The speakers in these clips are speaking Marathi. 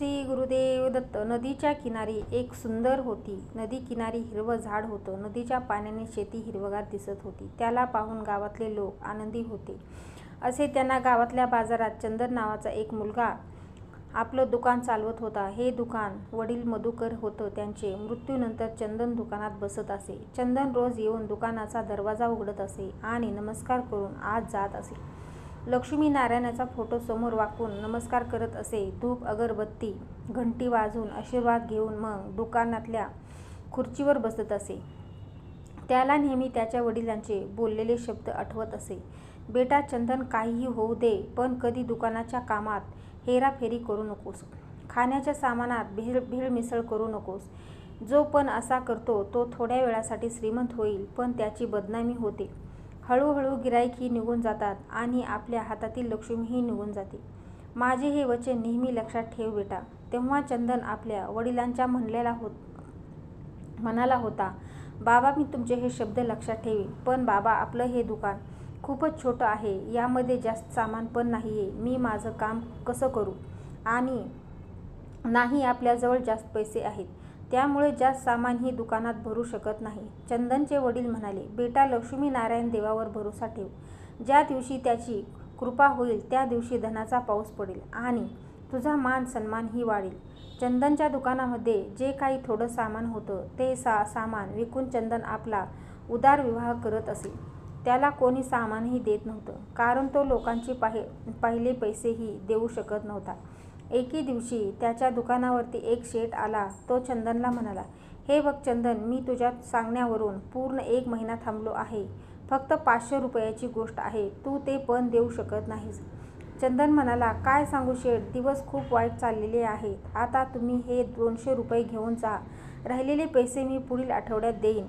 श्री गुरुदेव दत्त नदीच्या किनारी एक सुंदर होती. नदी किनारी हिरवं झाड होतं. नदीच्या पाण्याने शेती हिरवगार दिसत होती. त्याला पाहून गावातले लोक आनंदी होते. असे त्यांना गावातल्या बाजारात चंदन नावाचा एक मुलगा आपलं दुकान चालवत होता. हे दुकान वडील मधुकर होतं. त्यांचे मृत्यूनंतर चंदन दुकानात बसत असे. चंदन रोज येऊन दुकानाचा दरवाजा उघडत असे आणि नमस्कार करून आत जात असे. लक्ष्मी नारायणाचा फोटो समोर वाकून नमस्कार करत असे. धूप अगरबत्ती घंटी वाजवून आशीर्वाद घेऊन मग दुकानातल्या खुर्चीवर बसत असे. त्याला नेहमी त्याच्या वडिलांचे बोललेले शब्द आठवत असे. बेटा चंदन काहीही होऊ दे पण कधी दुकानाच्या कामात हेराफेरी करू नकोस. खाण्याच्या सामानात भेळ भेळ मिसळ करू नकोस. जो पण असा करतो तो थोड्या वेळासाठी श्रीमंत होईल पण त्याची बदनामी होते. हळूहळू गिराईकही निघून जातात आणि आपल्या हातातील लक्ष्मीही निघून जाते. माझे हे वचन नेहमी लक्षात ठेव बेटा. तेव्हा चंदन आपल्या वडिलांच्या म्हणलेला होत म्हणाला होता बाबा मी तुमचे हे शब्द लक्षात ठेवीन पण बाबा आपलं हे दुकान खूपच छोटं आहे. यामध्ये जास्त सामान पण नाही आहे मी माझं काम कसं करू? आणि नाही आपल्याजवळ जास्त पैसे आहेत. त्यामुळे जास्त सामानही दुकानात भरू शकत नाही. चंदनचे वडील म्हणाले बेटा लक्ष्मीनारायण देवावर भरोसा ठेव. ज्या दिवशी त्याची कृपा होईल त्या दिवशी धनाचा पाऊस पडेल आणि तुझा मान सन्मानही वाढेल. चंदनच्या दुकानामध्ये जे काही थोडं सामान होतं ते सा सामान विकून चंदन आपला उदार विवाह करत असे. त्याला कोणी सामानही देत नव्हतं कारण तो लोकांची पाहि पहिले पैसेही देऊ शकत नव्हता. एके दिवशी त्याच्या दुकानावरती एक शेठ आला. तो चंदनला म्हणाला हे बघ चंदन मी तुझ्या सांगण्यावरून पूर्ण एक महिना थांबलो आहे. फक्त पाचशे रुपयाची गोष्ट आहे. तू ते पण देऊ शकत नाहीस. चंदन म्हणाला काय सांगू शेठ? दिवस खूप वाईट चाललेले आहेत. आता तुम्ही हे दोनशे रुपये घेऊन जा. राहिलेले पैसे मी पुढील आठवड्यात देईन.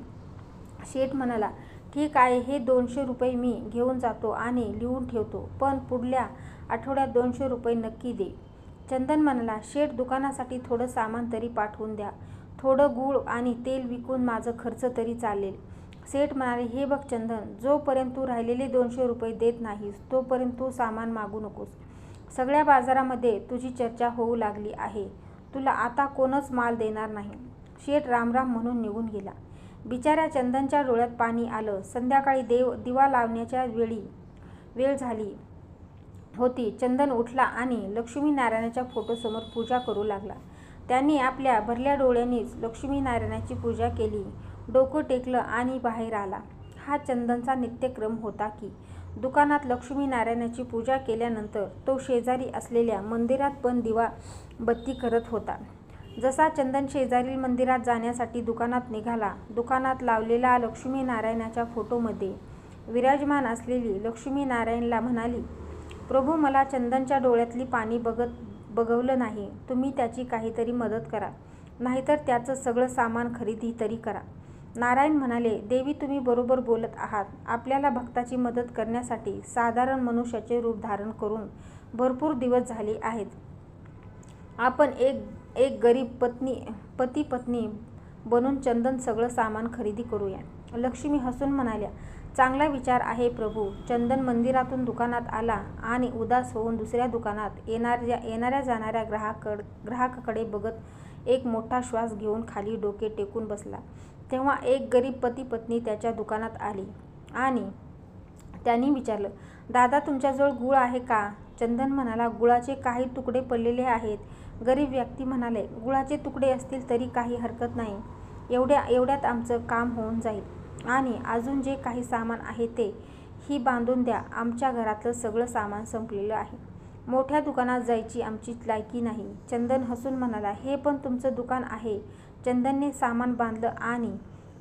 शेठ म्हणाला ठीक आहे हे दोनशे रुपये मी घेऊन जातो आणि लिहून ठेवतो. पण पुढल्या आठवड्यात दोनशे रुपये नक्की दे. चंदन म्हणाला शेठ दुकानासाठी थोडं सामान तरी पाठवून द्या. थोडं गूळ आणि तेल विकून माझं खर्च तरी चालेल. सेठ म्हणाले हे बघ चंदन जोपर्यंत तू राहिलेले दोनशे रुपये देत नाहीस तोपर्यंत तू सामान मागू नकोस. सगळ्या बाजारामध्ये तुझी चर्चा होऊ लागली आहे. तुला आता कोणच माल देणार नाही. शेठ रामराम म्हणून निघून गेला. बिचाऱ्या चंदनच्या डोळ्यात पाणी आलं. संध्याकाळी देव दिवा लावण्याच्या वेळी वेळ झाली. होती. चंदन उठला आणि लक्ष्मीनारायणाच्या फोटोसमोर पूजा करू लागला. त्यांनी आपल्या भरल्या डोळ्यांनीच लक्ष्मीनारायणाची पूजा केली. डोकं टेकलं आणि बाहेर आला. हा चंदनचा नित्यक्रम होता की दुकानात लक्ष्मीनारायणाची पूजा केल्यानंतर तो शेजारी असलेल्या मंदिरात पण दिवा बत्ती करत होता. जसा चंदन शेजारील मंदिरात जाण्यासाठी दुकानात निघाला दुकानात लावलेला लक्ष्मीनारायणाच्या फोटोमध्ये विराजमान असलेली लक्ष्मीनारायणला म्हणाली प्रभू मला चंदनच्या डोळ्यातली पाणी बघत बघवलं नाही. तुम्ही त्याची काहीतरी मदत करा. नाहीतर त्याचं सगळं सामान खरेदी तरी करा. नारायण म्हणाले देवी तुम्ही बरोबर बोलत आहात. आपल्याला भक्ताची मदत करण्यासाठी साधारण मनुष्याचे रूप धारण करून भरपूर दिवस झाले आहेत. आपण एक एक गरीब पत्नी पती पत्नी बनून चंदन सगळं सामान खरेदी करूया. लक्ष्मी हसून म्हणाल्या चांगला विचार आहे प्रभू. चंदन मंदिरातून दुकानात आला आणि उदास होऊन दुसऱ्या दुकानात येणाऱ्या येणाऱ्या जाणाऱ्या ग्राहकड ग्राहकाकडे बघत एक मोठा श्वास घेऊन खाली डोके टेकून बसला. तेव्हा एक गरीब पती पत्नी त्याच्या दुकानात आली आणि त्यांनी विचारलं दादा तुमच्याजवळ गुळ आहे का? चंदन म्हणाला गुळाचे काही तुकडे पडलेले आहेत. गरीब व्यक्ती म्हणाले गुळाचे तुकडे असतील तरी काही हरकत नाही. एवढ्या एवढ्यात आमचं काम होऊन जाईल. आणि अजून जे काही सामान आहे ते ही बांधून द्या. आमच्या घरातलं सगळं सामान संपलेलं आहे. मोठ्या दुकानात जायची आमची लायकी नाही. चंदन हसून म्हणाला हे पण तुमचं दुकान आहे. चंदनने सामान बांधलं आणि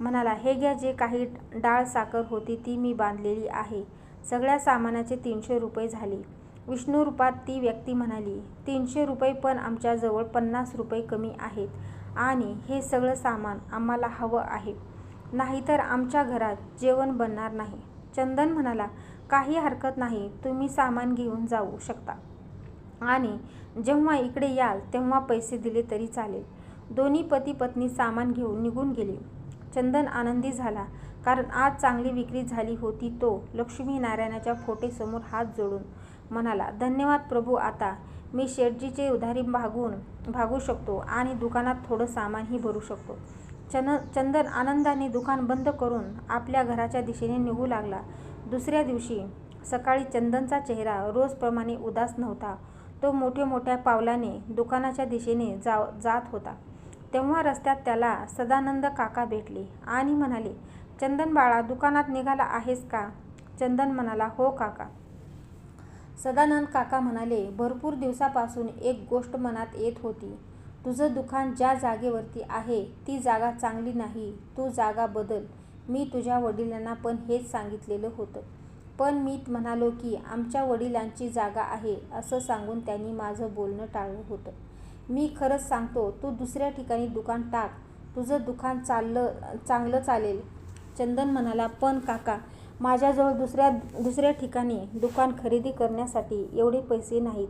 म्हणाला हे घ्या जे काही डाळ साखर होती ती मी बांधलेली आहे. सगळ्या सामानाचे तीनशे रुपये झाले. विष्णू रूपात ती व्यक्ती म्हणाली तीनशे रुपये पण आमच्याजवळ पन्नास रुपये कमी आहेत आणि हे सगळं सामान आम्हाला हवं आहे. नाहीतर आमच्या घरात जेवण बनणार नाही. चंदन म्हणाला काही हरकत नाही तुम्ही सामान घेऊन जाऊ शकता. आणि जेव्हा इकडे याल तेव्हा पैसे दिले तरी चालेल. दोन्ही पती पत्नी सामान घेऊन निघून गेले. चंदन आनंदी झाला कारण आज चांगली विक्री झाली होती तो लक्ष्मीनारायणाच्या फोटेसमोर हात जोडून म्हणाला धन्यवाद प्रभू आता मी शेटजीचे उधारी भागून भागू शकतो आणि दुकानात थोडं सामानही भरू शकतो. चन चंदन आनंदाने दुकान बंद करून आपल्या घराच्या दिशेने निघू लागला. दुसऱ्या दिवशी सकाळी चंदनचा चेहरा रोजप्रमाणे उदास नव्हता. तो मोठ्या मोठ्या पावलाने दुकानाच्या दिशेने जाव जात होता. तेव्हा रस्त्यात त्याला सदानंद काका भेटले आणि म्हणाले चंदन बाळा दुकानात निघाला आहेस का? चंदन म्हणाला हो काका. सदानंद काका म्हणाले भरपूर दिवसापासून एक गोष्ट मनात येत होती. तुझं दुकान ज्या जागेवरती आहे ती जागा चांगली नाही तू जागा बदल. मी तुझ्या वडिलांना पण हेच सांगितलेलं होतं. पण मी म्हणालो की आमच्या वडिलांची जागा आहे असं सांगून त्यांनी माझं बोलणं टाळलं होतं. मी खरंच सांगतो तू दुसऱ्या ठिकाणी दुकान टाक. तुझं दुकान चाललं चांगलं चालेल. चंदन म्हणाला पण काका माझ्याजवळ दुसऱ्या दुसऱ्या ठिकाणी दुकान खरेदी करण्यासाठी एवढे पैसे नाहीत.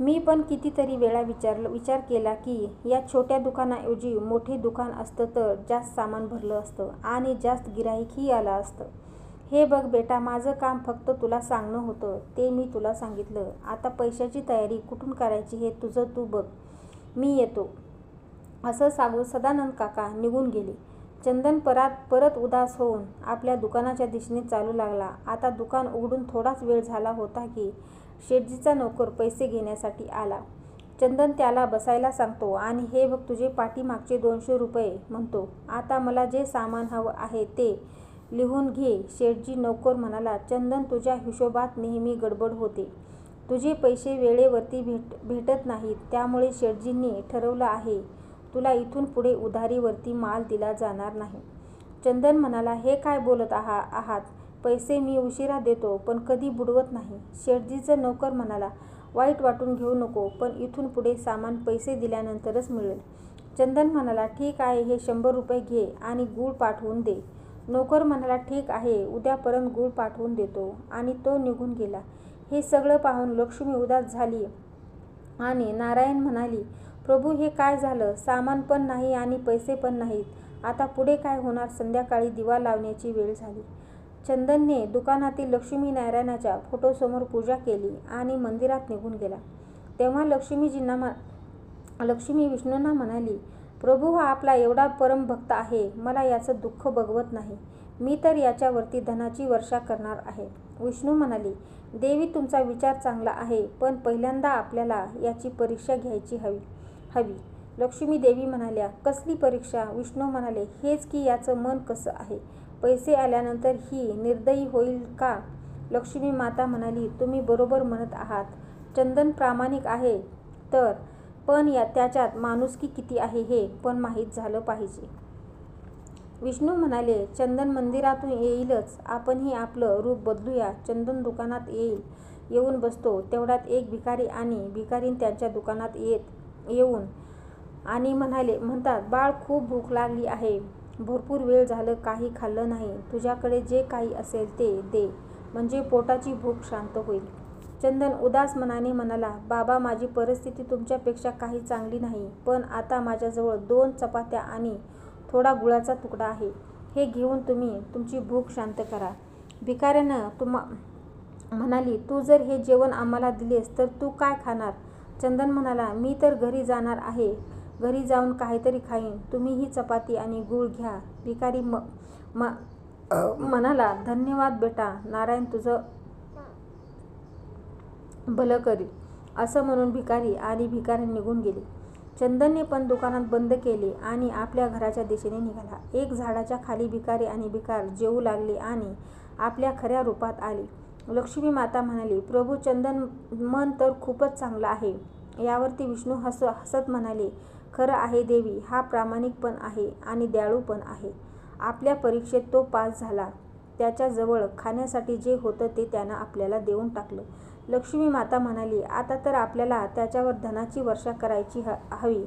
मी पण कितीतरी वेळा विचारलं विचार केला की या छोट्या दुकानाऐवजी मोठे दुकान असतं तर जास्त सामान भरलं असतं आणि जास्त गिराईकही आलं असतं. हे बघ बेटा माझं काम फक्त तुला सांगणं होतं ते मी तुला सांगितलं. आता पैशाची तयारी कुठून करायची हे तुझं तू बघ. मी येतो. असं सांगून सदानंद काका निघून गेले. चंदन परात परत उदास होऊन आपल्या दुकानाच्या दिशेने चालू लागला. आता दुकान उघडून थोडाच वेळ झाला होता की शेटजीचा नोकर पैसे घेण्यासाठी आला. चंदन त्याला बसायला सांगतो आणि हे बघ तुझे पाठीमागचे दोनशे रुपये म्हणतो. आता मला जे सामान हवं आहे ते लिहून घे शेठजी नोकर म्हणाला. चंदन तुझ्या हिशोबात नेहमी गडबड होते. तुझे पैसे वेळेवरती भेट भेटत नाहीत त्यामुळे शेठजींनी ठरवलं आहे तुला इथून पुढे उधारीवरती माल दिला जाणार नाही. चंदन म्हणाला हे काय बोलत आहा आहात? पैसे मी उशिरा देतो पण कधी बुडवत नाही. शेठजीचं नोकर म्हणाला वाईट वाटून घेऊ नको पण इथून पुढे सामान पैसे दिल्यानंतरच मिळेल. चंदन म्हणाला ठीक आहे हे शंभर रुपये घे आणि गूळ पाठवून दे. नोकर म्हणाला ठीक आहे उद्यापर्यंत गूळ पाठवून देतो. आणि तो निघून गेला. हे सगळं पाहून लक्ष्मी उदास झाली आणि नारायण म्हणाली प्रभू हे काय झालं? सामान पण नाही आणि पैसे पण नाहीत. आता पुढे काय होणार? संध्याकाळी दिवा लावण्याची वेळ झाली. चंदनने दुकानातील लक्ष्मीनारायणाच्या फोटोसमोर पूजा केली आणि मंदिरात निघून गेला. तेव्हा लक्ष्मीजींना मा लक्ष्मी विष्णूंना म्हणाली प्रभू हा आपला एवढा परमभक्त आहे मला याचं दुःख बघवत नाही. मी तर याच्यावरती धनाची वर्षा करणार आहे. विष्णू म्हणाली देवी तुमचा विचार चांगला आहे पण पहिल्यांदा आपल्याला याची परीक्षा घ्यायची हवी हवी. लक्ष्मी देवी म्हणाल्या कसली परीक्षा? विष्णू म्हणाले हेच की याचं मन कसं आहे? पैसे आल्यानंतर ही निर्दयी होईल का? लक्ष्मी माता म्हणाली तुम्ही बरोबर म्हणत आहात. चंदन प्रामाणिक आहे. तर पण या त्याच्यात माणुसकी किती आहे हे पण माहीत झालं पाहिजे. विष्णू म्हणाले चंदन मंदिरातून येईलच. आपणही आपलं रूप बदलूया. चंदन दुकानात येईल. येऊन बसतो. तेवढ्यात एक भिकारी आणि भिकारीन त्यांच्या दुकानात येत येऊन आणि म्हणाले म्हणतात बाळ खूप भूक लागली आहे. भरपूर वेळ झालं काही खाल्लं नाही. तुझ्याकडे जे काही असेल ते दे. म्हणजे पोटाची भूक शांत होईल. चंदन उदास मनाने म्हणाला बाबा माझी परिस्थिती तुमच्यापेक्षा काही चांगली नाही. पण आता माझ्याजवळ दोन चपात्या आणि थोडा गुळाचा तुकडा आहे. हे घेऊन तुम्ही तुमची भूक शांत करा. भिकाऱ्यानं तुम्हा म्हणाली तू जर हे जेवण आम्हाला दिलेस तर तू काय खाणार? चंदन म्हणाला मी तर घरी जाणार आहे. घरी जाऊन काहीतरी खाईन. तुम्ही ही चपाती आणि गूळ घ्या. भिकारी म म म्हणाला धन्यवाद बेटा. नारायण तुझं भलं करी असं म्हणून भिकारी आणि भिकारी निघून गेले. चंदनने पण दुकानात बंद केले आणि आपल्या घराच्या दिशेने निघाला. एक झाडाच्या खाली भिकारी आणि भिकार जेवू लागले आणि आपल्या खऱ्या रूपात आले. लक्ष्मी माता म्हणाली प्रभू चंदन मन तर खूपच चांगलं आहे. यावरती विष्णू हस हसत म्हणाले खरं आहे देवी हा प्रामाणिक पण आहे आणि दयाळू पण आहे. आपल्या परीक्षेत तो पास झाला. त्याच्याजवळ खाण्यासाठी जे होतं ते त्यानं आपल्याला देऊन टाकलं. लक्ष्मी माता म्हणाली आता तर आपल्याला त्याच्यावर धनाची वर्षा करायची ह हवी.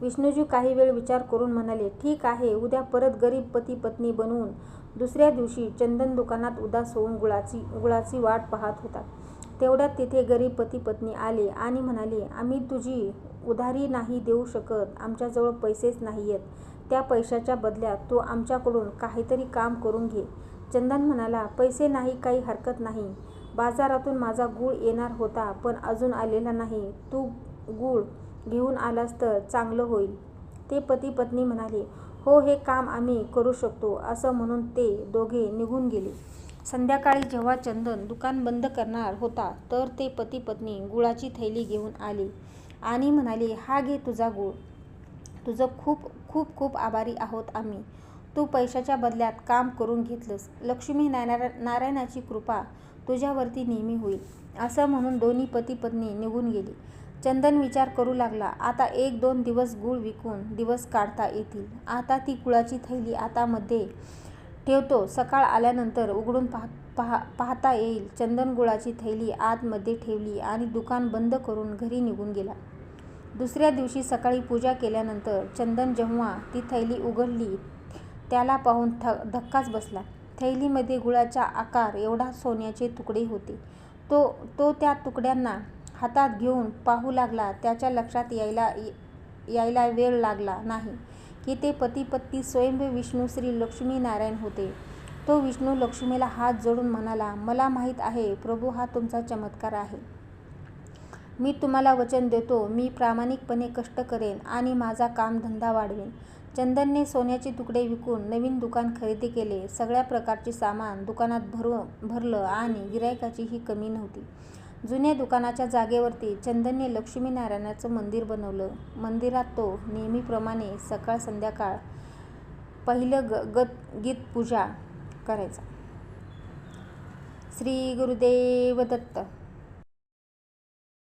विष्णूजी काही वेळ विचार करून म्हणाले ठीक आहे उद्या परत गरीब पती पत्नी बनवून दुसऱ्या दिवशी चंदन दुकानात उदास होऊन गुळाची गुळाची वाट पाहत होता. तेवढ्यात तिथे गरीब पती पत्नी आले आणि म्हणाले आम्ही तुझी उधारी नाही देऊ शकत आमच्याजवळ पैसेच नाही आहेत त्या पैशाच्या बदल्यात तू आमच्याकडून काहीतरी काम करून घे. चंदन म्हणाला पैसे नाही काही हरकत नाही. बाजारातून माझा गूळ येणार होता पण अजून आलेला नाही. तू गूळ घेऊन आलास तर चांगलं होईल. ते पती पत्नी म्हणाले हो हे काम आम्ही करू शकतो. असं म्हणून ते दोघे निघून गेले. संध्याकाळी जेव्हा चंदन दुकान बंद करणार होता तर ते पती पत्नी गुळाची थैली घेऊन आली. आणि म्हणाले हा घे तुझा गूळ. तुझं खूप खूप खूप आभारी आहोत आम्ही. तू पैशाच्या बदल्यात काम करून घेतलंस. लक्ष्मी नारा नारायणाची कृपा तुझ्यावरती नेहमी होईल. असं म्हणून दोन्ही पती पत्नी निघून गेली. चंदन विचार करू लागला आता एक दोन दिवस गूळ विकून दिवस काढता येतील. आता ती गुळाची थैली आता मध्ये ठेवतो. सकाळ आल्यानंतर उघडून पाह पाह पाहता येईल. चंदन गुळाची थैली आतमध्ये ठेवली आणि दुकान बंद करून घरी निघून गेला. दुसऱ्या दिवशी सकाळी पूजा केल्यानंतर चंदन जेव्हा ती थैली उघडली त्याला पाहून थ धक्काच बसला. थैलीमध्ये गुळाचा आकार एवढा सोन्याचे तुकडे होते. तो तो त्या तुकड्यांना हातात घेऊन पाहू लागला त्याच्या लक्षात यायला यायला वेळ लागला नाही की ते पती स्वयं स्वयंभू विष्णू श्री लक्ष्मीनारायण होते. तो विष्णू लक्ष्मीला हात जोडून म्हणाला मला माहीत आहे प्रभू हा तुमचा चमत्कार आहे. मी तुम्हाला वचन देतो मी प्रामाणिकपणे कष्ट करेन आणि माझा कामधंदा वाढवेन. चंदनने सोन्याचे तुकडे विकून नवीन दुकान खरेदी केले. सगळ्या प्रकारचे सामान दुकानात भरू भरलं आणि गिरायकाचीही कमी नव्हती. जुन्या दुकानाच्या जागेवरती चंदनने लक्ष्मीनारायणाचं मंदिर बनवलं. मंदिरात तो नेहमीप्रमाणे सकाळ संध्याकाळ पहिलं ग गत गीत पूजा करायचा. श्री गुरुदेव दत्त